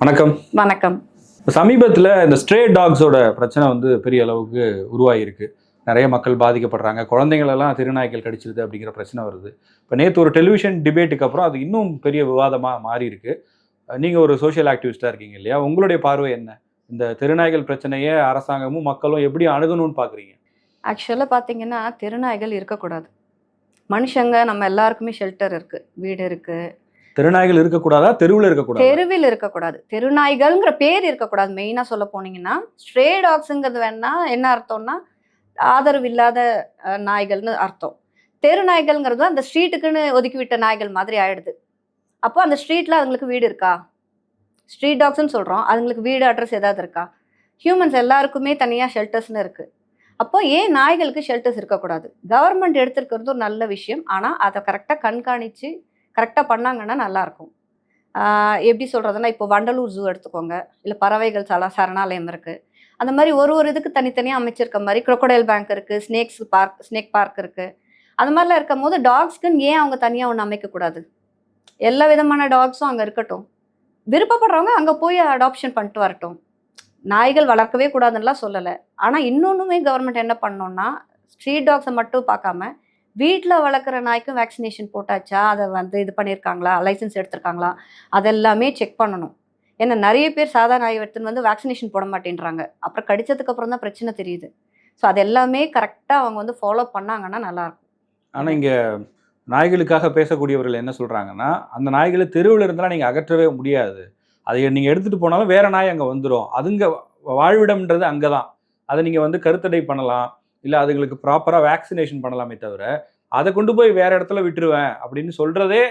வணக்கம். வணக்கம். சமீபத்தில் இந்த ஸ்ட்ரே டாக்ஸோட பிரச்சனை வந்து பெரிய அளவுக்கு உருவாகியிருக்கு நிறைய மக்கள் பாதிக்கப்படுறாங்க. குழந்தைங்களெல்லாம் திருநாய்கள் கடிச்சிருது அப்படிங்கிற பிரச்சனை வருது. இப்போ நேற்று ஒரு டெலிவிஷன் டிபேட்டுக்கு அப்புறம் அது இன்னும் பெரிய விவாதமாக மாறி இருக்கு நீங்கள் ஒரு சோஷியல் ஆக்டிவிஸ்டாக இருக்கீங்க இல்லையா? உங்களுடைய பார்வை என்ன? இந்த திருநாய்கள் பிரச்சனையை அரசாங்கமும் மக்களும் எப்படி அணுகணும்னு பார்க்குறீங்க ஆக்சுவலாக பார்த்தீங்கன்னா தெருநாய்கள் இருக்கக்கூடாது. மனுஷங்க நம்ம எல்லாருக்குமே ஷெல்டர் இருக்கு. வீடு இருக்கு. தெருநாய்கள் இருக்கக்கூடாதா? தெருவில் இருக்கக்கூடாது? தெருவில் இருக்கக்கூடாது. தெருநாய்கள்ங்கிற பேர் இருக்கக்கூடாது. மெயினாக சொல்ல போனீங்கன்னா ஸ்ட்ரே டாக்ஸுங்கிறது வேணா என்ன அர்த்தம்னா ஆதரவு இல்லாத நாய்கள்னு அர்த்தம். தெரு நாய்கள்ங்கிறது அந்த ஸ்ட்ரீட்டுக்குன்னு ஒதுக்கி விட்ட நாய்கள் மாதிரி ஆயிடுது. அப்போ அந்த ஸ்ட்ரீட்டில் அதுங்களுக்கு வீடு இருக்கா? ஸ்ட்ரீட் டாக்ஸ்னு சொல்கிறோம் அதுங்களுக்கு வீடு அட்ரஸ் ஏதாவது இருக்கா? ஹியூமன்ஸ் எல்லாருக்குமே தனியாக ஷெல்டர்ஸ்னு இருக்குது அப்போ ஏன் நாய்களுக்கு ஷெல்டர்ஸ் இருக்கக்கூடாது? கவர்மெண்ட் எடுத்திருக்கிறது ஒரு நல்ல விஷயம். ஆனால் அதை கரெக்டாக கண்காணித்து கரெக்டாக பண்ணாங்கன்னா நல்லாயிருக்கும். எப்படி சொல்கிறதுனா இப்போ வண்டலூர் ஜூ எடுத்துக்கோங்க. இல்லை பறவைகள் சல சரணாலயம் இருக்குது அந்த மாதிரி ஒரு ஒரு இதுக்கு தனித்தனியாக அமைச்சிருக்க மாதிரி crocodile பேங்க் இருக்குது ஸ்னேக்ஸ் பார்க் ஸ்னேக் பார்க் இருக்குது அது மாதிரிலாம் இருக்கும் போது டாக்ஸ்க்குன்னு ஏன் அவங்க தனியாக ஒன்று அமைக்கக்கூடாது? எல்லா விதமான டாக்ஸும் அங்கே இருக்கட்டும். விருப்பப்படுறவங்க அங்கே போய் அடாப்ஷன் பண்ணிட்டு வரட்டும். நாய்கள் வளர்க்கவே கூடாதுன்னுலாம் சொல்லலை. ஆனால் இன்னொன்றுமே கவர்மெண்ட் என்ன பண்ணோன்னா ஸ்ட்ரீட் டாக்ஸை மட்டும் பார்க்காம வீட்டில் வளர்க்குற நாய்க்கும் வேக்சினேஷன் போட்டாச்சா? அதை வந்து இது பண்ணியிருக்காங்களா? லைசன்ஸ் எடுத்திருக்காங்களா? அதெல்லாமே செக் பண்ணணும். ஏன்னா நிறைய பேர் சாதா நாய் எடுத்துன்னு வந்து வேக்சினேஷன் போட மாட்டேன்றாங்க. அப்புறம் கடிச்சதுக்கு அப்புறம் தான் பிரச்சனை தெரியுது. ஸோ அது எல்லாமே கரெக்டாக அவங்க வந்து ஃபாலோ பண்ணாங்கன்னா நல்லாயிருக்கும் ஆனால் இங்கே நாய்களுக்காக பேசக்கூடியவர்கள் என்ன சொல்கிறாங்கன்னா அந்த நாய்களை தெருவில் இருந்தாலும் நீங்கள் அகற்றவே முடியாது. அதை நீங்கள் எடுத்துகிட்டு போனாலும் வேறு நாய் அங்கே வந்துடும் அதுங்க வாழ்விடம்ன்றது அங்கே தான் அதை நீங்கள் வந்து கருத்தடை பண்ணலாம். இல்லை அதுங்களுக்கு ப்ராப்பராக வேக்சினேஷன் பண்ணலாமே தவிர அதை கொண்டு போய் வேற இடத்துல விட்டுருவேன் அப்படின்னு சொல்கிறதே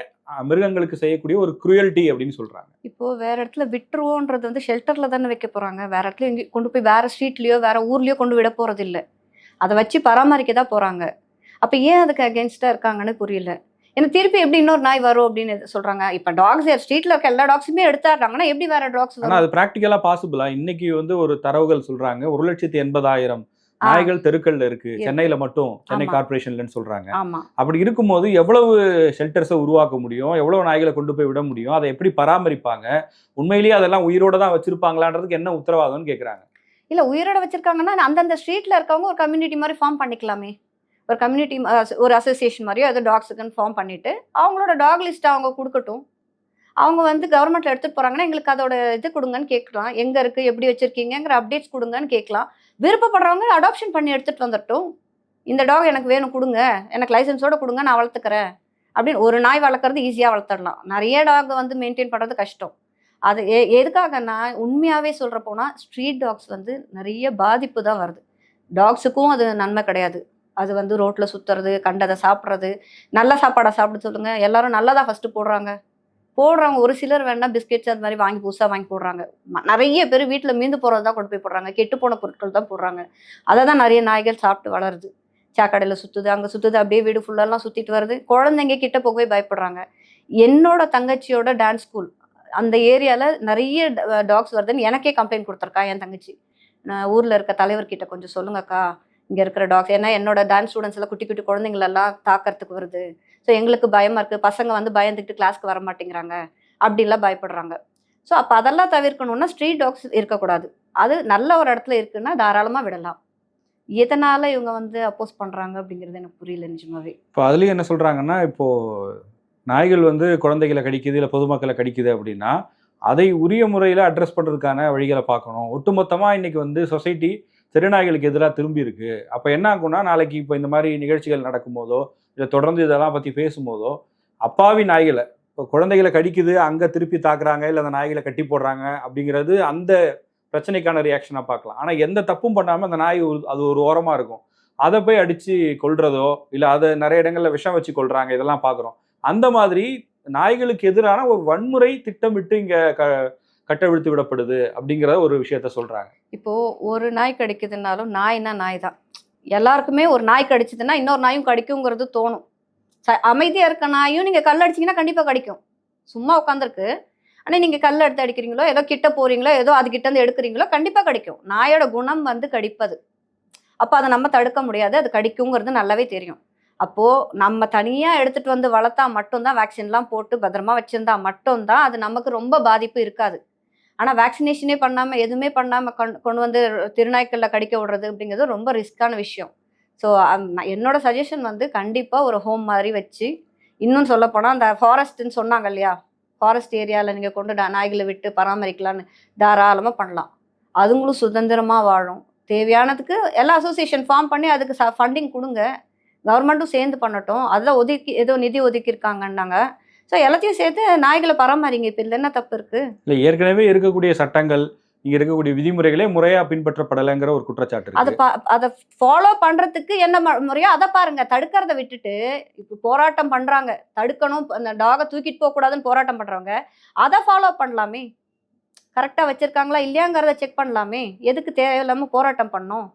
மிருகங்களுக்கு செய்யக்கூடிய ஒரு குருயல்ட்டி அப்படின்னு சொல்கிறாங்க இப்போ வேற இடத்துல விட்டுருவோன்றது வந்து ஷெல்டர்ல தானே வைக்க போறாங்க. வேற இடத்துல எங்கேயும் கொண்டு போய் வேற ஸ்ட்ரீட்லயோ வேற ஊர்லயோ கொண்டு விட போறது இல்ல அதை வச்சு பராமரிக்க தான் போறாங்க. அப்ப ஏன் அதுக்கு அகேன்ஸ்டா இருக்காங்கன்னு புரியல. ஏன்னா திருப்பி எப்படி இன்னொரு நாய் வரும் அப்படின்னு சொல்றாங்க. இப்ப டாக்ஸ் ஸ்ட்ரீட்ல இருக்க எல்லா டாக்ஸுமே எடுத்தாடுறாங்கன்னா எப்படி வேற டாக்ஸ் ஆனால் அது ப்ராக்டிக்கலாக பாசிபிளா இன்னைக்கு வந்து ஒரு தரவுகள் சொல்கிறாங்க ஒரு லட்சத்தி எண்பதாயிரம் நாய்கள் தெருக்கள்ல இருக்கு. சென்னையில மட்டும் சென்னை. கார்பரேஷன்லன்னு சொல்றாங்க. அப்படி இருக்கும்போது எவ்வளவு ஷெல்டர்ஸை உருவாக்க முடியும்? எவ்வளவு நாய்களை கொண்டு போய் விட முடியும்? அதை எப்படி பராமரிப்பாங்க? உண்மையிலேயே அதெல்லாம் உயிரோட தான் வச்சிருப்பாங்களான்றதுக்கு என்ன உத்தரவாதம்னு கேக்குறாங்க? இல்ல உயிரோட வச்சிருக்காங்கன்னா அந்தந்த ஸ்ட்ரீட்ல இருக்கவங்க ஒரு கம்யூனிட்டி மாதிரி ஃபார்ம் பண்ணிக்கலாமே. ஒரு கம்யூனிட்டி ஒரு அசோசியேஷன் மாதிரியோ ஏதோ டாக்ஸுக்குன்னு ஃபார்ம் பண்ணிட்டு அவங்களோட டாக் லிஸ்ட் அவங்க கொடுக்கட்டும். அவங்க வந்து கவர்மெண்ட்ல எடுத்துட்டு போறாங்கன்னா எங்களுக்கு அதோட இது கொடுங்கன்னு கேட்கலாம். எங்க இருக்கு? எப்படி வச்சிருக்கீங்கங்கிற அப்டேட்ஸ் கொடுங்கன்னு கேட்கலாம். விருப்பப்படுறவங்க அடாப்ஷன் பண்ணி எடுத்துகிட்டு வந்துட்டோம் இந்த டாக் எனக்கு வேணும் கொடுங்க. எனக்கு லைசன்ஸோடு கொடுங்க நான் வளர்த்துக்கிறேன். அப்படின்னு ஒரு நாய் வளர்க்குறது ஈஸியாக வளர்த்துடலாம். நிறைய டாக் வந்து மெயின்டைன் பண்ணுறது கஷ்டம். அது எ எதுக்காகன்னா உண்மையாகவே சொல்கிற போனால் ஸ்ட்ரீட் டாக்ஸ் வந்து நிறைய பாதிப்பு தான் வருது. டாக்ஸுக்கும் அது நன்மை கிடையாது. அது வந்து ரோட்டில் சுற்றுறது கண்டதை சாப்பிட்றது. நல்ல சாப்பாடை சாப்பிட சொல்லுங்கள் எல்லோரும் நல்லதாக ஃபஸ்ட்டு போடுறாங்க. போடுறாங்க ஒரு சிலர் வேணா பிஸ்கெட்ஸ் அது மாதிரி வாங்கி புதுசாக வாங்கி போடுறாங்க. நிறைய பேர் வீட்டில் மீந்து போகிறது தான் கொண்டு போய் போடுறாங்க. கெட்டு போன பொருட்கள் தான் போடுறாங்க. அதை தான் நிறைய நாய்கள் சாப்பிட்டு வளருது. சாக்கடையில் சுற்றுது அங்கே சுற்றுது அப்படியே வீடு ஃபுல்லெல்லாம் சுற்றிட்டு வருது. குழந்தைங்க கிட்ட போகவே பயப்படுறாங்க. என்னோட தங்கச்சியோட டான்ஸ் ஸ்கூல் அந்த ஏரியாவில் நிறைய டாக்ஸ் வருதுன்னு எனக்கே கம்ப்ளைண்ட் கொடுத்துருக்கா என் தங்கச்சி. நான் ஊரில் இருக்க தலைவர்கிட்ட கொஞ்சம் சொல்லுங்கக்கா. இங்கே இருக்கிற டாக்ஸ் ஏன்னா என்னோட டான்ஸ் ஸ்டூடெண்ட்ஸ் எல்லாம் குட்டி குட்டி குழந்தைங்களெல்லாம் தாக்கறதுக்கு வருது. ஸோ எங்களுக்கு பயமாக இருக்குது பசங்க வந்து பயந்துக்கிட்டு கிளாஸ்க்கு வர மாட்டேங்கிறாங்க அப்படின்லாம் பயப்படுறாங்க. ஸோ அப்போ அதெல்லாம் தவிர்க்கணும்னா ஸ்ட்ரீட் டாக்ஸ் இருக்கக்கூடாது. அது நல்ல ஒரு இடத்துல இருக்குன்னா தாராளமாக விடலாம். எதனால் இவங்க வந்து அப்போஸ் பண்ணுறாங்க அப்படிங்கிறது எனக்கு புரியல நிஜமாவே. இப்போ அதுலேயும் என்ன சொல்கிறாங்கன்னா இப்போது நாய்கள் வந்து குழந்தைகளை கடிக்குது இல்லை பொதுமக்களை கடிக்குது அப்படின்னா அதை உரிய முறையில் அட்ரஸ் பண்ணுறதுக்கான வழிகளை பார்க்கணும். ஒட்டுமொத்தமாக இன்றைக்கி வந்து சொசைட்டி திருநாய்களுக்கு எதிராக திரும்பி இருக்கு. அப்போ என்ன ஆகும்னா நாளைக்கு இப்போ இந்த மாதிரி நிகழ்ச்சிகள் நடக்கும்போதோ இல்லை தொடர்ந்து இதெல்லாம் பற்றி பேசும்போதோ அப்பாவி நாய்களை இப்போ குழந்தைகளை கடிக்குது அங்கே திருப்பி தாக்குறாங்க இல்லை அந்த நாய்களை கட்டி போடுறாங்க அப்படிங்கிறது அந்த பிரச்சனைக்கான ரியாக்ஷனாக பார்க்கலாம். ஆனால் எந்த தப்பும் பண்ணாமல் அந்த நாய் அது ஒரு ஓரமாக இருக்கும். அதை போய் அடித்து கொள்றதோ இல்லை அதை நிறைய இடங்களில் விஷம் வச்சு கொள்கிறாங்க இதெல்லாம் பார்க்குறோம். அந்த மாதிரி நாய்களுக்கு எதிரான ஒரு வன்முறை திட்டமிட்டு இங்கே க கட்டவிழ்த்து விடப்படுது அப்படிங்கிற ஒரு விஷயத்த சொல்றாங்க. இப்போ ஒரு நாய் கடிக்குதுன்னாலும் நாய்னா நாய் தான் எல்லாருக்குமே ஒரு நாய் கடிச்சதுன்னா இன்னொரு நாயும் கடிக்குங்கிறது தோணும். ச- அமைதியா இருக்க நாயும் நீங்க கல் அடிச்சீங்கன்னா கண்டிப்பா கடிக்கும். சும்மா உட்காந்துருக்கு ஆனால் நீங்கள் கல் எடுத்து அடிக்கிறீங்களோ ஏதோ கிட்ட போகிறீங்களோ ஏதோ அதுக்கிட்ட இருந்து எடுக்கிறீங்களோ கண்டிப்பாக கடிக்கும். நாயோட குணம் வந்து கடிப்பது. அப்போ அதை நம்ம தடுக்க முடியாது. அது கடிக்குங்கிறது நல்லாவே தெரியும். அப்போது நம்ம தனியாக எடுத்துகிட்டு வந்து வளர்த்தா மட்டும்தான் வேக்சின்லாம் போட்டு பத்திரமா வச்சுருந்தா மட்டும்தான் அது நமக்கு ரொம்ப பாதிப்பு இருக்காது. ஆனால் வேக்சினேஷனே பண்ணாமல் எதுவுமே பண்ணாமல் கொண்டு கொண்டு வந்து திருநாய்க்கல்ல கடிக்க விடுறது அப்படிங்கிறது ரொம்ப ரிஸ்க்கான விஷயம். ஸோ என்னோட சஜஷன் வந்து கண்டிப்பாக ஒரு ஹோம் மாதிரி வச்சு இன்னும் சொல்லப்போனால் அந்த ஃபாரஸ்ட்டுன்னு சொன்னாங்க இல்லையா? ஃபாரஸ்ட் ஏரியாவில் நீங்கள் கொண்டு நாய்களை விட்டு பராமரிக்கலான்னு தாராளமாக பண்ணலாம். அதுங்களும் சுதந்திரமாக வாழும். தேவையானதுக்கு எல்லா அசோசியேஷன் ஃபார்ம் பண்ணி அதுக்கு ஃபண்டிங் கொடுங்க. கவர்மெண்ட்டும் சேர்ந்து பண்ணட்டும். அதில் ஒதுக்கி ஏதோ நிதி ஒதுக்கியிருக்காங்கன்னாங்க. ஸோ எல்லாத்தையும் சேர்த்து நாய்களை பராமரிங்க. இப்போ இதில் என்ன தப்பு இருக்குது இல்லை ஏற்கனவே இருக்கக்கூடிய சட்டங்கள் இங்க இருக்கக்கூடிய விதிமுறைகளே முறையா பின்பற்றப்படலைங்கிற ஒரு குற்றச்சாட்டு அதை பா அதை ஃபாலோ பண்றதுக்கு என்ன முறையோ அதை பாருங்க. தடுக்கிறத விட்டுட்டு இப்போ போராட்டம் பண்றாங்க. தடுக்கணும் அந்த டாகை தூக்கிட்டு போக கூடாதுன்னு போராட்டம் பண்றவங்க. அதை ஃபாலோ பண்ணலாமே. கரெக்டா வச்சிருக்காங்களா இல்லையாங்கிறத செக் பண்ணலாமே. எதுக்கு தேவையில்லாம போராட்டம் பண்ணோம்?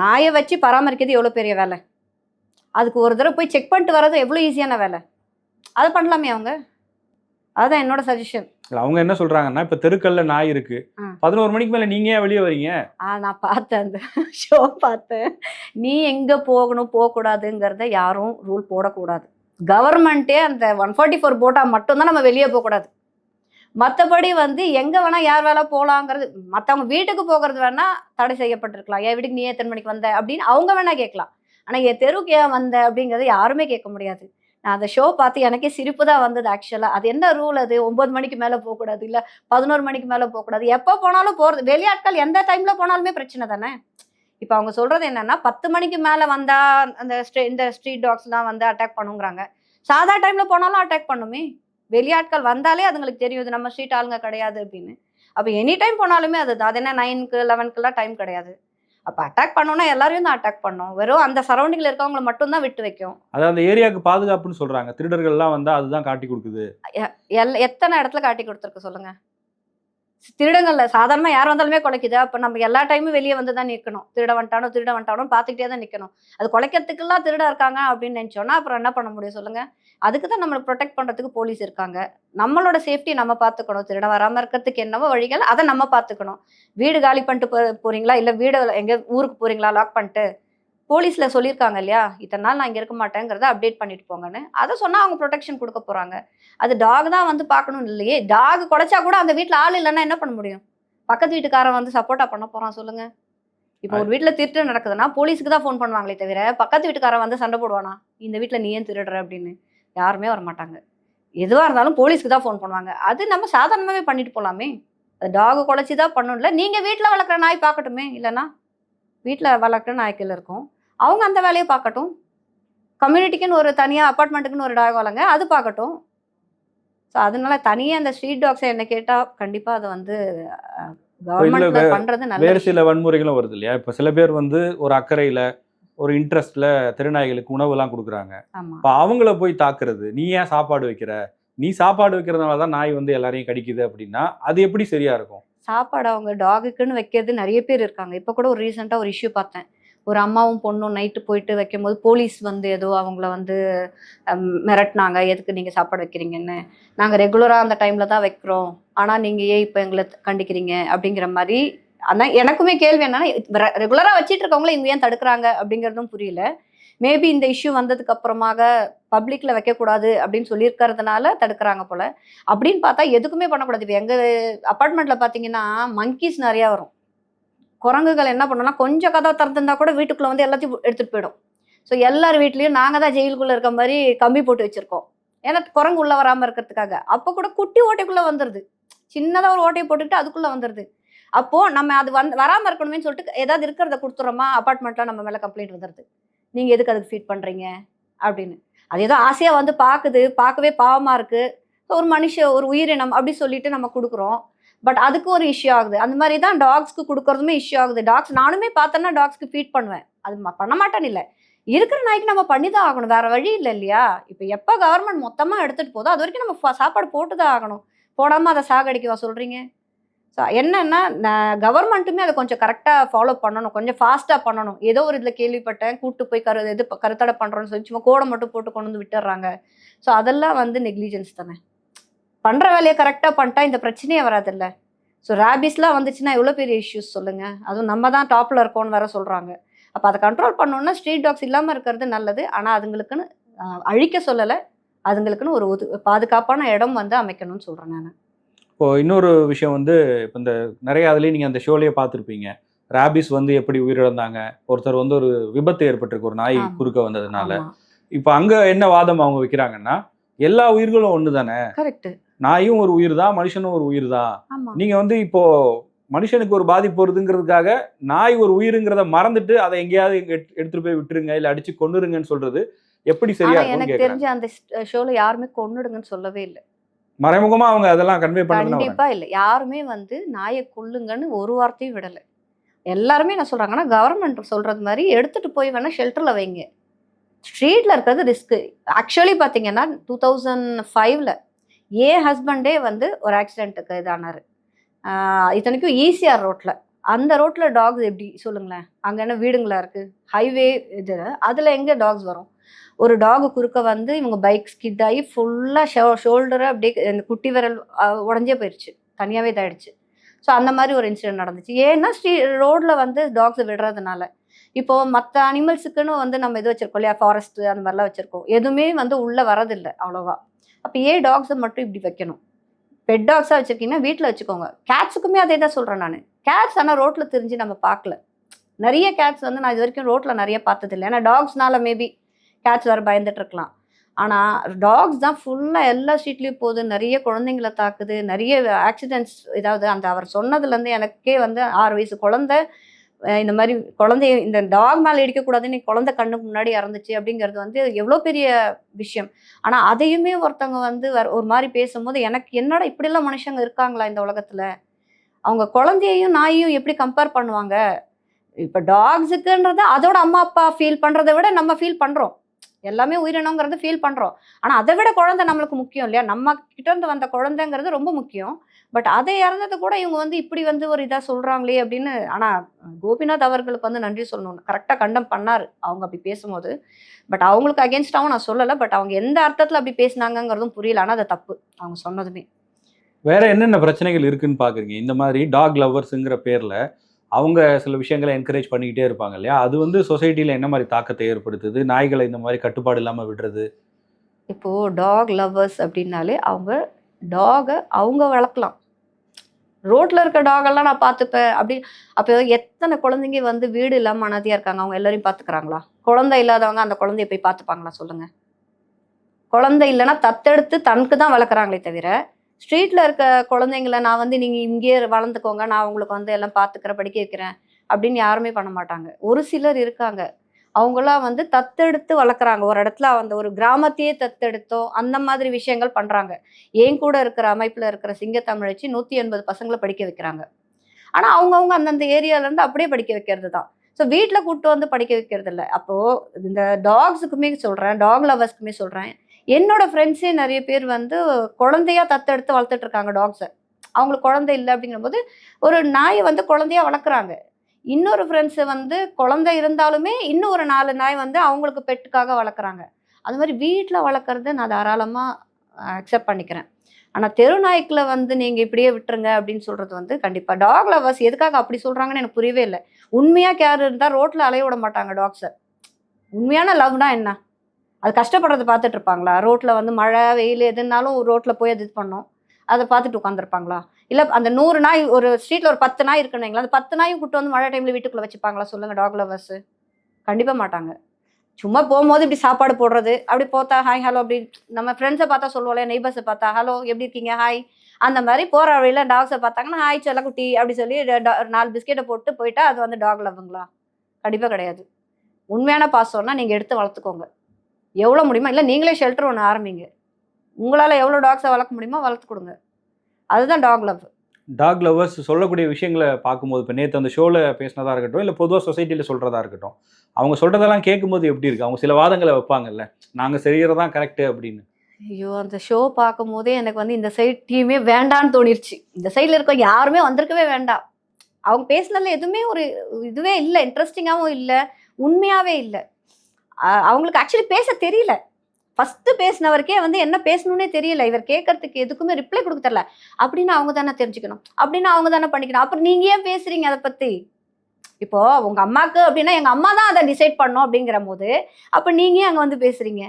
நாயை வச்சு பராமரிக்கிறது எவ்வளோ பெரிய வேலை? அதுக்கு ஒரு தடவை போய் செக் பண்ணிட்டு வர்றது எவ்வளோ ஈஸியான வேலை? அதை பண்ணலாமே அவங்க. அதுதான் என்னோட சஜஷன் இல்ல, அவங்க என்ன சொல்றாங்கன்னா இப்ப தெருக்கல்ல நாய் இருக்கு. பதினோரு மணிக்கு மேல நீங்க ஏன் வெளியே வரீங்க? ஆ நான் பார்த்தேன் அந்த ஷோ பார்த்தேன். நீ எங்க போகணும் போகக்கூடாதுங்கிறத யாரும் ரூல் போடக்கூடாது. கவர்மெண்ட்டே அந்த ஒன் ஃபார்ட்டி ஃபோர் போட்டால் மட்டும்தான் நம்ம வெளியே போகக்கூடாது. மற்றபடி வந்து எங்கே வேணா யார் வேணா போகலாங்கிறது மற்றவங்க வீட்டுக்கு போகிறது வேணா தடை செய்யப்பட்டிருக்கலாம். என் வீட்டுக்கு நீ எத்தனை மணிக்கு வந்த? அப்படின்னு அவங்க வேணா கேட்கலாம். ஆனால் என் தெருவுக்கு ஏன் வந்த? அப்படிங்கிறது யாருமே கேட்க முடியாது. நான் அந்த ஷோ பார்த்து எனக்கே சிரிப்பு தான் வந்தது ஆக்சுவலாக அது என்ன ரூல் அது? ஒம்பது மணிக்கு மேலே போகக்கூடாது இல்லை பதினோரு மணிக்கு மேலே போகக்கூடாது எப்போ போனாலும் போகிறது வெளியாட்கள் எந்த டைமில் போனாலுமே பிரச்சனை தானே? இப்போ அவங்க சொல்கிறது என்னென்னா பத்து மணிக்கு மேலே வந்தால் அந்த ஸ்ட்ரீ இந்த ஸ்ட்ரீட் டாக்ஸ்லாம் வந்து அட்டாக் பண்ணுங்கிறாங்க. சாதா டைமில் போனாலும் அட்டாக் பண்ணுமே. வெளியாட்கள் வந்தாலே அதுங்களுக்கு தெரியும் இது நம்ம ஸ்ட்ரீட் ஆளுங்க கிடையாது அப்படின்னு. அப்போ எனி டைம் போனாலுமே அதுதான். அது என்ன நைனுக்கு லெவனுக்குலாம் டைம் கிடையாது. அப்போ அட்டாக் பண்ணோன்னா எல்லாரையும் தான் அட்டாக் பண்ணோம். வெறும் அந்த சரௌண்டிங்கில் இருக்கவங்கள மட்டும்தான் விட்டு வைக்கும். அதாவது அந்த ஏரியாவுக்கு பாதுகாப்புன்னு சொல்றாங்க. திருடர்கள்லாம் வந்தா அதுதான் காட்டி கொடுக்குது. எத்தனை இடத்துல காட்டி கொடுத்துருக்கு சொல்லுங்க. திருடங்கள்ல சாதாரணமா யார் வந்தாலுமே குலைக்குது. அப்போ நம்ம எல்லா டைமும் வெளியே வந்து தான் நிற்கணும் திருட வந்துட்டானோ திருட வந்துட்டானோ பார்த்துக்கிட்டே தான் நிற்கணும் அது குலைக்கிறதுக்கெல்லாம் திருட இருக்காங்க அப்படின்னு நினச்சோன்னா அப்புறம் என்ன பண்ண முடியும் சொல்லுங்க? அதுக்கு தான் நம்மளை ப்ரொடெக்ட் பண்ணுறதுக்கு போலீஸ் இருக்காங்க. நம்மளோட சேஃப்டி நம்ம பார்த்துக்கணும் திருட வராமல் இருக்கிறதுக்கு என்னவோ வழிகள் அதை நம்ம பார்த்துக்கணும் வீடு காலி பண்ணிட்டு போ- போகிறீங்களா இல்லை வீடு எங்கே ஊருக்கு போகிறீங்களா லாக் பண்ணிட்டு போலீஸ்ல சொல்லியிருக்காங்க இல்லையா? இத்தனை நாள் நான் இங்க இருக்க மாட்டேங்கிறத அப்டேட் பண்ணிட்டு போங்கன்னு. அதை சொன்னா அவங்க ப்ரொடெக்ஷன் கொடுக்க போறாங்க. அது டாக் தான் வந்து பார்க்கணும் இல்லையே? டாக் குலைச்சா கூட அந்த வீட்டில் ஆள் இல்லைன்னா என்ன பண்ண முடியும்? பக்கத்து வீட்டுக்காரன் வந்து சப்போர்ட்டா பண்ண போறான் சொல்லுங்க. இப்போ ஒரு வீட்டில் திருட்டு நடக்குதுன்னா போலீஸுக்கு தான் ஃபோன் பண்ணுவாங்களே தவிர பக்கத்து வீட்டுக்காரன் வந்து சண்டை போடுவானா? இந்த வீட்டில் நீ ஏன் திருடுற அப்படின்னு யாருமே வர மாட்டாங்க எதுவாக இருந்தாலும் போலீஸ்க்கு தான் ஃபோன் பண்ணுவாங்க. அது நம்ம சாதாரணமாகவே பண்ணிட்டு போகலாமே அது டாக் குலைச்சி தான் பண்ணணும்ல நீங்கள் வீட்டில் வளர்க்குற நாய் பார்க்கட்டுமே இல்லைன்னா? வீட்டில் வளர்க்குற நாய்க்கள் இருக்கும். அவங்க அந்த வேலையை பார்க்கட்டும். கம்யூனிட்டிக்குன்னு ஒரு தனியாக அப்பார்ட்மெண்ட்டுக்குன்னு ஒரு டாக் வளங்க அது பார்க்கட்டும். ஸோ அதனால தனியாக அந்த ஸ்ட்ரீட் டாக்ஸை என்ன கேட்டால் கண்டிப்பாக அதை வந்து கவர்மெண்ட் பண்ணுறது நல்ல வேறு. சில வன்முறைகளும் வருது இல்லையா? இப்ப சில பேர் வந்து ஒரு அக்கறையில ஒரு இன்ட்ரெஸ்ட்ல திருநாய்களுக்கு உணவுலாம் கொடுக்குறாங்க. இப்போ அவங்கள போய் தாக்குறது நீ ஏன் சாப்பாடு வைக்கிற? நீ சாப்பாடு வைக்கிறதுனால தான் நாய் வந்து எல்லாரையும் கடிக்குது அப்படின்னா அது எப்படி சரியா இருக்கும்? சாப்பாடு அவங்க டாகுக்குன்னு வைக்கிறது நிறைய பேர் இருக்காங்க. இப்போ கூட ஒரு ரீசெண்டாக ஒரு இஷ்யூ பார்த்தேன். ஒரு அம்மாவும் பொண்ணும் நைட்டு போயிட்டு வைக்கும்போது போலீஸ் வந்து ஏதோ அவங்கள வந்து மிரட்டினாங்க. எதுக்கு நீங்கள் சாப்பாடு வைக்கிறீங்கன்னு? நாங்கள் ரெகுலராக அந்த டைமில் தான் வைக்கிறோம். ஆனால் நீங்கள் ஏன் இப்போ எங்களை கண்டிக்கிறீங்க? அப்படிங்கிற மாதிரி ஆனால் எனக்குமே கேள்வி என்னன்னா ரெகுலராக வச்சிட்டு இருக்கவங்கள இவங்க ஏன் தடுக்கிறாங்க? அப்படிங்கிறதும் புரியல. மேபி இந்த இஷ்யூ வந்ததுக்கு அப்புறமாக பப்ளிக்ல வைக்கக்கூடாது அப்படின்னு சொல்லியிருக்கிறதுனால தடுக்கிறாங்க போல. அப்படின்னு பார்த்தா எதுக்குமே பண்ணக்கூடாது. இப்போ எங்கள் அப்பார்ட்மெண்ட்ல பார்த்தீங்கன்னா மங்கீஸ் நிறையா வரும். குரங்குகள் என்ன பண்ணோம்னா கொஞ்சம் கதவை திறந்துருந்தா கூட வீட்டுக்குள்ளே வந்து எல்லாத்தையும் எடுத்துகிட்டு போயிடும். ஸோ எல்லார் வீட்லேயும் நாங்கள் தான் ஜெயிலுக்குள்ளே இருக்க மாதிரி கம்பி போட்டு வச்சுருக்கோம். ஏன்னா குரங்கு உள்ளே வராமல் இருக்கிறதுக்காக. அப்போ கூட குட்டி ஓட்டைக்குள்ளே வந்துடுது சின்னதாக ஒரு ஓட்டையை போட்டுக்கிட்டு அதுக்குள்ளே வந்துடுது அப்போது நம்ம அது வந்து வராமல் இருக்கணுமே சொல்லிட்டு ஏதாவது இருக்கிறத கொடுத்துறோமா அப்பார்ட்மெண்ட்டில் நம்ம மேலே கம்ப்ளைண்ட் வந்துடுது நீங்கள் எதுக்கு அதுக்கு ஃபீட் பண்ணுறீங்க அப்படின்னு. அது ஏதோ ஆசையாக வந்து பார்க்குது பார்க்கவே பாவமாக இருக்குது ஒரு மனுஷ ஒரு உயிரினம் அப்படி சொல்லிட்டு நம்ம கொடுக்குறோம். பட் அதுக்கு ஒரு இஷ்யூ ஆகுது. அந்த மாதிரி தான் டாக்ஸ்க்கு கொடுக்கறதுமே இஷ்யூ ஆகுது. டாக்ஸ் நானுமே பார்த்தேன்னா டாக்ஸ்க்கு ஃபீட் பண்ணுவேன். அது பண்ண மாட்டேன்னு இல்லை. இருக்கிற நாய்க்கு நம்ம பண்ணி தான் ஆகணும். வேற வழி இல்லை இல்லையா? இப்போ எப்போ கவர்மெண்ட் மொத்தமாக எடுத்துகிட்டு போதோ அது வரைக்கும் நம்ம ஃப- சாப்பாடு போட்டு தான் ஆகணும். போடாமல் அதை சாகடிக்கவா சொல்கிறீங்க ஸோ என்னென்னா கவர்மெண்ட்டுமே அதை கொஞ்சம் கரெக்டாக ஃபாலோ பண்ணணும். கொஞ்சம் ஃபாஸ்ட்டாக பண்ணணும். ஏதோ ஒரு இதில் கேள்விப்பட்டேன். கூட்டு போய் கரு இது கருத்தடை பண்ணுறோன்னு சொல்லி சும்மா கோடை மட்டும் போட்டு கொண்டு வந்து விட்டுறாங்க ஸோ அதெல்லாம் வந்து நெக்லிஜென்ஸ் தானே. பண்ணுற வேலையை கரெக்டாக பண்ணிட்டா இந்த பிரச்சனையே வராதுல்ல. ஸோ ரேபிஸ்லாம் வந்துச்சுன்னா எவ்வளோ பெரிய இஷ்யூஸ் சொல்லுங்கள் அதுவும் நம்ம தான் டாப்பில் இருக்கோம்னு வேற சொல்கிறாங்க அப்போ அதை கண்ட்ரோல் பண்ணணும்னா ஸ்ட்ரீட் டாக்ஸ் இல்லாமல் இருக்கிறது நல்லது. ஆனால் அதுங்களுக்குன்னு அழிக்க சொல்லலை. அதுங்களுக்குன்னு ஒரு பாதுகாப்பான இடம் வந்து அமைக்கணும்னு சொல்கிறேன் நான். இப்போ இன்னொரு விஷயம் வந்து இப்போ இந்த நிறைய அதுலேயும் நீங்கள் அந்த ஷோலேயே பார்த்துருப்பீங்க. ராபிஸ் வந்து எப்படி உயிரிழந்தாங்க? ஒருத்தர் வந்து ஒரு விபத்து ஏற்பட்டிருக்கு ஒரு நாய். குறுக்க வந்ததுனால. இப்போ அங்கே என்ன வாதம் அவங்க வைக்கிறாங்கன்னா எல்லா உயிர்களும் ஒன்று தானே கரெக்ட் நாயும் ஒரு உயிர் தான் மனுஷனும் ஒரு உயிர் தான் ஆமா. நீங்கள் வந்து இப்போ மனுஷனுக்கு ஒரு பாதிப்பு வருதுங்கிறதுக்காக நாய் ஒரு உயிருங்கிறத மறந்துட்டு அதை எங்கேயாவது எங்க எடுத்து- எடுத்துட்டு போய் விட்டுருங்க இல்லை அடிச்சு கொன்னுருங்கன்னு சொல்றது எப்படி சரியா எனக்கு தெரிஞ்ச அந்த ஷோல யாருமே கொன்னுடுங்கன்னு சொல்லவே இல்லை. மறைமுகமா அவங்க அதெல்லாம் கன்வே பண்ணதுன்னு கண்டிப்பா இல்லை. யாருமே வந்து நாயை கொல்லுங்கன்னு ஒரு வார்த்தையும் விடலை. எல்லாருமே என்ன சொல்றாங்கன்னா கவர்மெண்ட் சொல்றது மாதிரி எடுத்துட்டு போய் வேணா ஷெல்டர்ல வைங்க. ஸ்ட்ரீட்ல இருக்கிறது ரிஸ்க் ஆக்சுவலி பாத்தீங்கன்னா டூ தௌசண்ட் ஃபைவ்ல ஏன் ஹஸ்பண்டே வந்து ஒரு ஆக்சிடென்ட்டுக்கு இதானாரு. இத்தனைக்கும் ஈசிஆர் ரோட்டில் அந்த ரோட்டில் டாக்ஸ் எப்படி? சொல்லுங்களேன். அங்கே என்ன வீடுங்களா இருக்குது ஹைவே இது அதில் எங்கே டாக்ஸ் வரும்? ஒரு டாக் குறுக்க வந்து இவங்க பைக் ஸ்கிட் ஆகி ஃபுல்லாக ஷோ ஷோல்டரை அப்படியே இந்த குட்டி விரல் உடஞ்சே போயிடுச்சு தனியாகவே இதாயிடுச்சு. ஸோ அந்த மாதிரி ஒரு இன்சிடென்ட் நடந்துச்சு. ஏன்னா ஸ்ட்ரீ ரோட்டில் வந்து டாக்ஸை விடுறதுனால. இப்போது மற்ற அனிமல்ஸுக்குன்னு வந்து நம்ம இது வச்சுருக்கோம் இல்லையா? ஃபாரஸ்ட்டு அந்த மாதிரிலாம் வச்சுருக்கோம். எதுவுமே வந்து உள்ளே வரதில்லை அவ்வளோவா. அப்போ ஏன் டாக்ஸை மட்டும் இப்படி வைக்கணும். பெட் டாக்ஸாக வச்சுருக்கீங்கன்னா வீட்டில் வச்சுக்கோங்க. கேட்ஸுக்குமே அதே தான் சொல்கிறேன் நான். கேட்ஸ் ஆனால் ரோட்டில் தெரிஞ்சு நம்ம பார்க்கல. நிறைய கேட்ஸ் வந்து நான் இது வரைக்கும் ரோட்டில் நிறைய பார்த்ததில்லை. ஏன்னா டாக்ஸ்னால மேபி கேட்ஸ் வேறு பயந்துட்டு இருக்கலாம். ஆனால் டாக்ஸ் தான் ஃபுல்லாக எல்லா ஸ்ட்ரீட்லேயும் போகுது. நிறைய குழந்தைங்கள தாக்குது. நிறைய ஆக்சிடென்ட்ஸ் ஏதாவது அந்த அவர் சொன்னதுலேருந்து எனக்கே வந்து ஆறு வயசு குழந்தை இந்த மாதிரி குழந்தைய இந்த டாக் மேலே இடிக்கக்கூடாதுன்னு குழந்தை கண்ணுக்கு முன்னாடி இறந்துச்சு அப்படிங்கிறது வந்து எவ்வளோ பெரிய விஷயம். ஆனால் அதையுமே ஒருத்தவங்க வந்து ஒரு மாதிரி பேசும்போது எனக்கு என்னடா இப்படிலாம் மனுஷங்க இருக்காங்களா இந்த உலகத்தில்? அவங்க குழந்தையையும் நாயையும் எப்படி கம்பேர் பண்ணுவாங்க? இப்போ டாக்ஸுக்குன்றத அதோட அம்மா அப்பா ஃபீல் பண்ணுறதை விட நம்ம ஃபீல் பண்ணுறோம் எல்லாமே உயிரினங்கிறது ஃபீல் பண்ணுறோம் ஆனால் அதை விட குழந்தை நம்மளுக்கு முக்கியம் இல்லையா? நம்ம கிட்டேருந்து வந்த குழந்தைங்கிறது ரொம்ப முக்கியம். பட் அதை இறந்தது கூட இவங்க வந்து இப்படி வந்து ஒரு இதாக சொல்கிறாங்களே அப்படின்னு ஆனால் கோபிநாத் அவர்களுக்கு வந்து நன்றி சொல்லணும். கரெக்டாக கண்டம் பண்ணார். அவங்க அப்படி பேசும்போது. பட் அவங்களுக்கு அகேன்ஸ்டாகவும் நான் சொல்லலை. பட் அவங்க எந்த அர்த்தத்தில் அப்படி பேசினாங்கங்கிறதும் புரியல. ஆனால் அது தப்பு. அவங்க சொன்னதுமே. வேற என்னென்ன பிரச்சனைகள் இருக்குன்னு பாக்குறீங்க? இந்த மாதிரி டாக் லவ்வர்ஸுங்கிற பேர்ல அவங்க சில விஷயங்களை என்கரேஜ் பண்ணிக்கிட்டே இருப்பாங்க இல்லையா? அது வந்து சொசைட்டில என்ன மாதிரி தாக்கத்தை ஏற்படுத்துது? நாய்களை இந்த மாதிரி கட்டுப்பாடு இல்லாம விடுறது? இப்போது டாக் லவ்வர்ஸ் அப்படின்னாலே அவங்க டாகை அவங்க வளர்க்கலாம். ரோட்டில் இருக்க டாகெல்லாம் நான் பார்த்துப்பேன். அப்படி அப்போ எத்தனை குழந்தைங்க வந்து வீடு இல்லாமல் அனாதையாக இருக்காங்க? அவங்க எல்லாரையும் பார்த்துக்கிறாங்களா? குழந்தை இல்லாதவங்க அந்த குழந்தைய போய் பார்த்துப்பாங்களா? சொல்லுங்கள் குழந்தை இல்லைன்னா தத்தெடுத்து தனக்கு தான் வளர்க்குறாங்களே தவிர ஸ்ட்ரீட்டில் இருக்க குழந்தைங்கள நான் வந்து நீங்கள் இங்கேயே வளர்ந்துக்கோங்க. நான் உங்களுக்கு வந்து எல்லாம் பார்த்துக்கிற படிக்க வைக்கிறேன் அப்படின்னு யாருமே பண்ண மாட்டாங்க. ஒரு சிலர் இருக்காங்க. அவங்களாம் வந்து தத்தெடுத்து வளர்க்குறாங்க. ஒரு இடத்துல அந்த ஒரு கிராமத்தையே தத்தெடுத்தோ அந்த மாதிரி விஷயங்கள் பண்ணுறாங்க என் கூட இருக்கிற அமைப்பில் இருக்கிற சிங்கத்தமிழச்சி நூற்றி எண்பது பசங்களை படிக்க வைக்கிறாங்க. ஆனால் அவங்கவுங்க அந்தந்த ஏரியால இருந்து அப்படியே படிக்க வைக்கிறது தான். ஸோ வீட்டில் கூப்பிட்டு வந்து படிக்க வைக்கிறது இல்லை. அப்போது இந்த டாக்ஸுக்குமே சொல்கிறேன் டாக் லவர்ஸ்க்குமே சொல்கிறேன் என்னோட ஃப்ரெண்ட்ஸே நிறைய பேர் வந்து குழந்தையா தத்தெடுத்து வளர்த்துட்ருக்காங்க டாக்ஸை அவங்களுக்கு குழந்தை இல்லை அப்படிங்கும்போது ஒரு நாயை வந்து குழந்தையா வளர்க்குறாங்க. இன்னொரு ஃப்ரெண்ட்ஸு வந்து குழந்தை இருந்தாலுமே இன்னும் ஒரு நாலு நாய் வந்து அவங்களுக்கு பெட்டுக்காக வளர்க்குறாங்க. அது மாதிரி வீட்டில் வளர்க்குறத நான் தாராளமாக அக்செப்ட் பண்ணிக்கிறேன். ஆனால் தெரு நாய்க்கில் வந்து நீங்கள் இப்படியே விட்டுருங்க அப்படின்னு சொல்கிறது வந்து கண்டிப்பாக டாக் லவர்ஸ் எதுக்காக அப்படி சொல்கிறாங்கன்னு எனக்கு புரியவே இல்லை. உண்மையாக கேர் இருந்தால் ரோட்டில் அலைய விட மாட்டாங்க டாக்ஸை உண்மையான லவ்னா என்ன? அது கஷ்டப்படுறத பார்த்துட்டு இருப்பாங்களா? ரோட்டில் வந்து மழை வெயில் எதுனாலும் ரோட்டில் போய் அது இது பண்ணோம். அதை பார்த்துட்டு உட்காந்துருப்பாங்களா இல்லை அந்த நூறு நாய் ஒரு ஸ்ட்ரீட்டில் ஒரு பத்து நாய் இருக்குன்னு அந்த பத்து நாயும் கூட்டு வந்து மழை டைமில் வீட்டுக்குள்ளே வச்சுப்பாங்களா? சொல்லுங்கள் டாக் லவர்ஸு கண்டிப்பாக மாட்டாங்க. சும்மா போகும்போது இப்படி சாப்பாடு போடுறது அப்படி போத்தா ஹாய் ஹலோ அப்படி நம்ம ஃப்ரெண்ட்ஸை பார்த்தா சொல்லுவோம்ல நெய்பர்ஸை பார்த்தா ஹலோ எப்படி இருக்கீங்க? ஹாய் அந்த மாதிரி போகிற வழியில் டாக்ஸை பார்த்தாங்கன்னா ஹாய் செல்லக்குட்டி அப்படி சொல்லி ஒரு நாலு பிஸ்கெட்டை போட்டு போயிட்டா அது வந்து டாக் லவ்ங்களா கண்டிப்பாக கிடையாது. உண்மையான பாசம்னா நீங்கள் எடுத்து வளர்த்துக்கோங்க. எவ்வளோ முடியுமோ இல்லை நீங்களே ஷெல்டர் ஒன்று ஆரம்பிங்க. உங்களால் எவ்வளோ டாக்ஸை வளர்க்க முடியுமோ வளர்த்து கொடுங்க. அதுதான் டாக் லவ் டாக் லவர்ஸ் சொல்லக்கூடிய விஷயங்களை பார்க்கும்போது இப்போ நேற்று அந்த ஷோவில் பேசினதா இருக்கட்டும் இல்லை பொதுவாக சொசைட்டியில் சொல்கிறதா இருக்கட்டும் அவங்க சொல்கிறதெல்லாம் கேட்கும்போது எப்படி இருக்கு? அவங்க சில வாதங்களை வைப்பாங்கல்ல நாங்கள் செய்கிறதான் கரெக்டு அப்படின்னு. ஐயோ அந்த ஷோ பார்க்கும் போதே எனக்கு வந்து இந்த சைட் டீமே வேண்டான்னு தோணிருச்சு. இந்த சைடில் இருக்க யாருமே வந்திருக்கவே வேண்டாம். அவங்க பேசினதுல எதுவுமே ஒரு இதுவே இல்லை இன்ட்ரெஸ்டிங்காகவும் இல்லை உண்மையாகவே இல்லை. அவங்களுக்கு ஆக்சுவலி பேச தெரியல. ஃபர்ஸ்ட் பேசினவருக்கே வந்து என்ன பேசணும்னே தெரியல. இவர் கேட்கறதுக்கு எதுக்குமே ரிப்ளை கொடுக்க தெரியல. அப்படின்னு அவங்க தானே தெரிஞ்சுக்கணும். அப்படின்னு அவங்க தானே பண்ணிக்கணும். அப்புறம் நீங்க ஏன் பேசுறீங்க அதை பத்தி? இப்போ உங்க அம்மாக்கு அப்படின்னா எங்க அம்மா தான் அதை டிசைட் பண்ணோம் அப்படிங்கிற போது அப்ப நீங்க ஏன் அங்க வந்து பேசுறீங்க?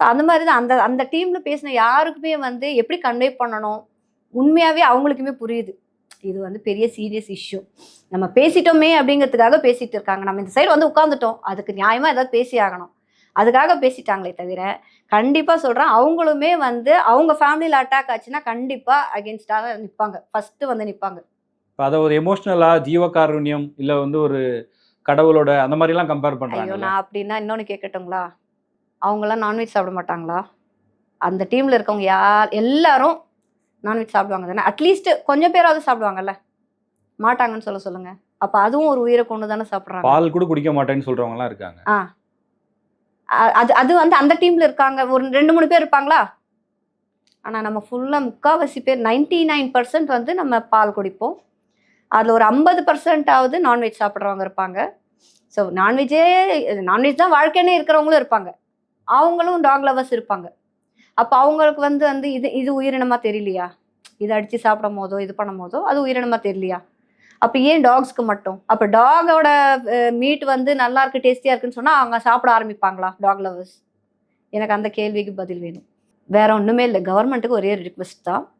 ஸோ அந்த மாதிரி தான் அந்த அந்த டீம்ல பேசின யாருக்குமே வந்து எப்படி கன்வே பண்ணணும்? உண்மையாகவே அவங்களுக்குமே புரியுது. இது வந்து பெரிய சீரியஸ் இஷ்யூ நம்ம பேசிட்டோமே அப்படிங்கிறதுக்காக பேசிட்டு இருக்காங்க. நம்ம இந்த சைடு வந்து உட்காந்துட்டோம் அதுக்கு நியாயமாக ஏதாவது பேசி ஆகணும் அதுக்காக பேசிட்டாங்களே தவிர கண்டிப்பாக சொல்கிறேன் அவங்களுமே வந்து அவங்க ஃபேமிலியில் அட்டாக் ஆச்சுன்னா கண்டிப்பாக அகேன்ஸ்டாக நிற்பாங்க ஃபஸ்ட்டு வந்து நிற்பாங்க இப்போ அதை ஒரு எமோஷ்னலாக ஜீவகாருண்யம் இல்லை வந்து ஒரு கடவுளோட அந்த மாதிரிலாம் கம்பேர் ஐயோ பண்ணுறாங்க நான் அப்படின்னா இன்னொன்று கேட்கட்டுங்களா? அவங்களாம் நான்வெஜ் சாப்பிட மாட்டாங்களா? அந்த டீமில் இருக்கவங்க யார் எல்லாரும் நான்வெஜ் சாப்பிடுவாங்க தானே? அட்லீஸ்ட் கொஞ்சம் பேராவது சாப்பிடுவாங்கல்ல? மாட்டாங்கன்னு சொல்ல சொல்லுங்க. அப்போ அதுவும் ஒரு உயிரை கொண்டு தானே சாப்பிட்றாங்க. பால் கூட குடிக்க மாட்டேன்னு சொல்கிறவங்கலாம் இருக்காங்க. அ- அது அது வந்து அந்த டீம்ல இருக்காங்க. ஒரு ரெண்டு மூணு பேர் இருப்பாங்களா? ஆனால் நம்ம ஃபுல்லாக முக்கால்வாசி பேர் நைன்டி நைன் பர்சன்ட் வந்து நம்ம பால் குடிப்போம். அதில் ஒரு ஐம்பது பர்சன்டாவது நான்வெஜ் சாப்பிட்றவங்க இருப்பாங்க. ஸோ நான்வெஜ்ஜே நான்வெஜ் தான் வாழ்க்கைன்னே இருக்கிறவங்களும் இருப்பாங்க. அவங்களும் டாக் லவர்ஸ் இருப்பாங்க. அப்போ அவங்களுக்கு வந்து வந்து இது இது உயிரினமாக தெரியலையா? இதை அடித்து சாப்பிடும் போதோ இது பண்ணும் போதோ அது உயிரினமாக தெரியலையா? அப்போ ஏன் டாக்ஸ்க்கு மட்டும்? அப்போ டாகோட மீட் வந்து நல்லா இருக்கு டேஸ்டியா இருக்குன்னு சொன்னால் அவங்க சாப்பிட ஆரம்பிப்பாங்களா டாக் லவர்ஸ் எனக்கு அந்த கேள்விக்கு பதில் வேணும். வேற ஒன்றுமே இல்லை. கவர்மெண்ட்டுக்கு ஒரே ரிக்வெஸ்ட் தான்.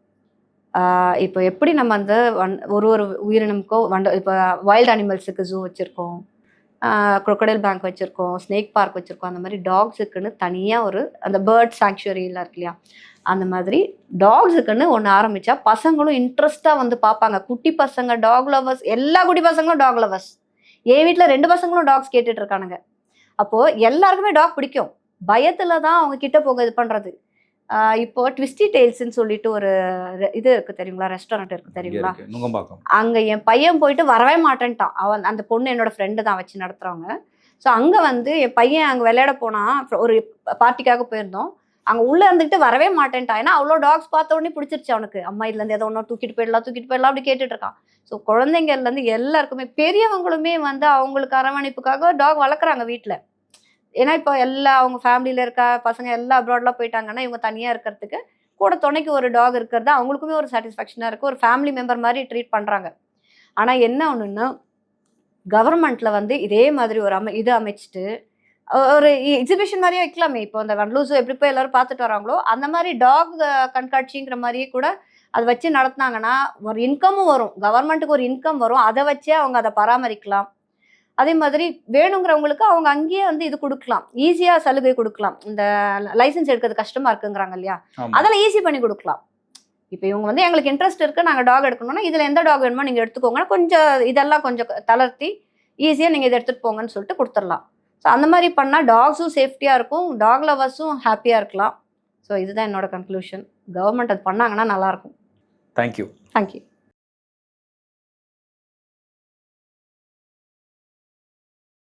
இப்போ எப்படி நம்ம அந்த வன்- ஒரு ஒரு உயிரினமுக்கோ வண்ட இப்போ வைல்ட் அனிமல்ஸுக்கு ஜூ வச்சுருக்கோம். குரொக்கடைல் பேங்க் வச்சுருக்கோம் ஸ்னேக் பார்க் வச்சுருக்கோம். அந்த மாதிரி டாக்ஸுக்குன்னு தனியாக ஒரு அந்த பேர்ட் சாங்சுவரிலாம் இருக்கு இல்லையா? அந்த மாதிரி டாக்ஸுக்குன்னு ஒன்று ஆரம்பிச்சா பசங்களும் இன்ட்ரெஸ்டாக வந்து பார்ப்பாங்க. குட்டி பசங்க டாக் லவர்ஸ் எல்லா குட்டி பசங்களும் டாக் லவர்ஸ் என் வீட்டில் ரெண்டு பசங்களும் டாக்ஸ் கேட்டுட்டு இருக்கானுங்க. அப்போது எல்லாருக்குமே டாக் பிடிக்கும். பயத்தில் தான் அவங்க கிட்ட போக இது பண்ணுறது இப்போ ட்விஸ்டி டெய்ல்ஸ்ன்னு சொல்லிட்டு ஒரு இது இருக்கு தெரியுங்களா? ரெஸ்டாரண்ட் இருக்கு தெரியுங்களா? அங்க என் பையன் போயிட்டு வரவே மாட்டேன்ட்டான். அவன் அந்த பொண்ணு என்னோட ஃப்ரெண்டு தான் வச்சு நடத்துறவங்க. ஸோ அங்க வந்து என் பையன் அங்க விளையாட போனா அப்புறம் ஒரு பார்ட்டிக்காக போயிருந்தோம். அங்கே உள்ளே இருந்துக்கிட்டு வரவே மாட்டேன்ட்டா. ஏன்னா அவ்வளோ டாக்ஸ் பார்த்த உடனே பிடிச்சிருச்சு அவனுக்கு. அம்மா இதுலேருந்து ஏதோ ஒன்று தூக்கிட்டு போயிடலாம் தூக்கிட்டு போயிடலாம் அப்படி கேட்டுட்டு இருக்கான். ஸோ குழந்தைங்கள்லேருந்து எல்லாருக்குமே பெரியவங்களுமே வந்து அவங்களுக்கு அரவணைப்புக்காக டாக் வளர்க்குறாங்க வீட்டில் ஏன்னா இப்போ எல்லா அவங்க ஃபேமிலியில் இருக்க பசங்க எல்லாம் அப்ராட்லாம் போயிட்டாங்கன்னா இவங்க தனியாக இருக்கிறதுக்கு கூட துணைக்கு ஒரு டாக் இருக்கிறது அவங்களுக்குமே ஒரு சாட்டிஸ்ஃபேக்ஷனாக இருக்குது ஒரு ஃபேமிலி மெம்பர் மாதிரி ட்ரீட் பண்ணுறாங்க ஆனால் என்ன ஒன்றுன்னா கவர்மெண்ட்டில் வந்து இதே மாதிரி ஒரு அமை இது அமைச்சிட்டு ஒரு எக்ஸிபிஷன் மாதிரியே வைக்கலாமே. இப்போ அந்த வண்டலூசு எப்படி போய் எல்லாரும் பார்த்துட்டு வராங்களோ அந்த மாதிரி டாக் கண்காட்சிங்கிற மாதிரியே கூட அதை வச்சு நடத்துனாங்கன்னா ஒரு இன்கமும் வரும். கவர்மெண்ட்டுக்கு ஒரு இன்கம் வரும். அதை வச்சே அவங்க அதை பராமரிக்கலாம். அதே மாதிரி வேணுங்கிறவங்களுக்கு அவங்க அங்கேயே வந்து இது கொடுக்கலாம். ஈஸியாக சலுகை கொடுக்கலாம். இந்த லைசன்ஸ் எடுக்கிறது கஷ்டமா இருக்குங்கிறாங்க இல்லையா? அதெல்லாம் ஈஸி பண்ணி கொடுக்கலாம். இப்போ இவங்க வந்து எங்களுக்கு இன்ட்ரெஸ்ட் இருக்கு நாங்கள் டாக் எடுக்கணும்னா இதில் எந்த டாக் வேணுமோ நீங்கள் எடுத்துக்கோங்க. கொஞ்சம் இதெல்லாம் கொஞ்சம் தளர்த்தி ஈஸியாக நீங்கள் இதை எடுத்துகிட்டு போங்கன்னு சொல்லிட்டு கொடுத்துடலாம். ஸோ அந்த மாதிரி பண்ணால் டாக்ஸும் சேஃப்டியாக இருக்கும். டாக் லவர்ஸும் ஹாப்பியாக இருக்கலாம். ஸோ இதுதான் என்னோட கன்க்ளூஷன் கவர்மெண்ட் அது பண்ணாங்கன்னா நல்லாயிருக்கும் தேங்க்யூ தேங்க்யூ